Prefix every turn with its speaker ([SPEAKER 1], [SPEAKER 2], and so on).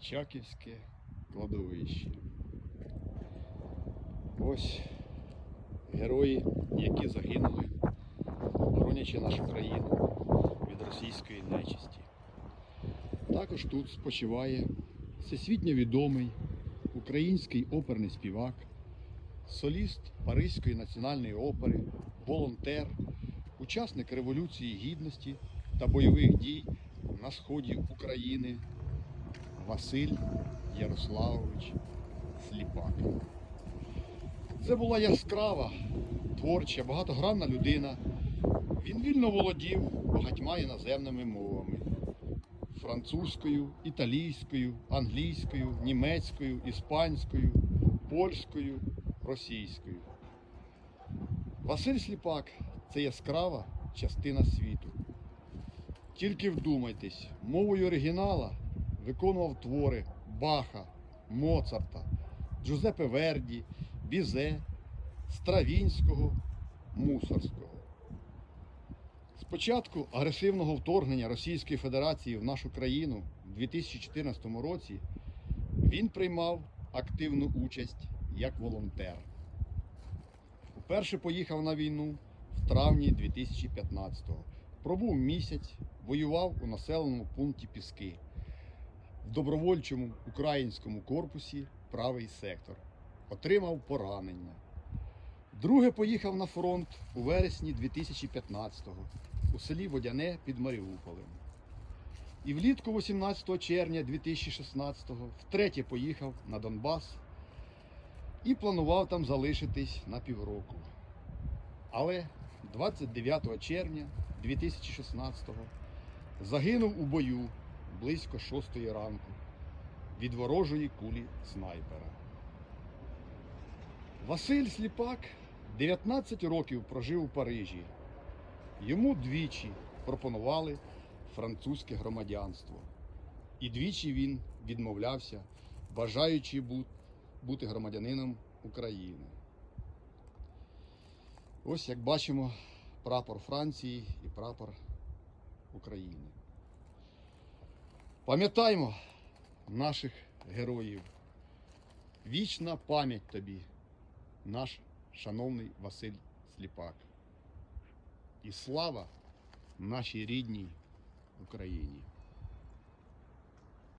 [SPEAKER 1] Личаківське кладовище. Ось герої, які загинули, боронячи нашу країну від російської нечисті. Також тут спочиває всесвітньо відомий український оперний співак, соліст Паризької національної опери, волонтер, учасник Революції Гідності та бойових дій на сході України Василь Ярославович Сліпак. Це була яскрава, творча, багатогранна людина. Він вільно володів багатьма іноземними мовами французькою, італійською, англійською, німецькою, іспанською, польською, російською. Василь Сліпак це яскрава частина світу. Тільки вдумайтесь, мовою оригінала виконував твори Баха, Моцарта, Джузеппе Верді, Бізе, Стравінського, Мусорського. З початку агресивного вторгнення Російської Федерації в нашу країну у 2014 році він приймав активну участь як волонтер. Уперше поїхав на війну в травні 2015-го. Пробув місяць, воював у населеному пункті Піски добровольчому українському корпусі правий сектор. Отримав поранення. Друге поїхав на фронт у вересні 2015-го у селі Водяне під Маріуполем. І влітку 18 червня 2016-го втретє поїхав на Донбас і планував там залишитись на півроку. Але 29 червня 2016-го загинув у бою близько 6 ранку від ворожої кулі снайпера. Василь Сліпак 19 років прожив у Парижі. Йому двічі пропонували французьке громадянство. І двічі він відмовлявся, бажаючи бути громадянином України. Ось як бачимо прапор Франції і прапор України. Пам'ятаймо наших героїв. Вічна пам'ять тобі, наш шановний Василь Сліпак. І слава нашій рідній Україні.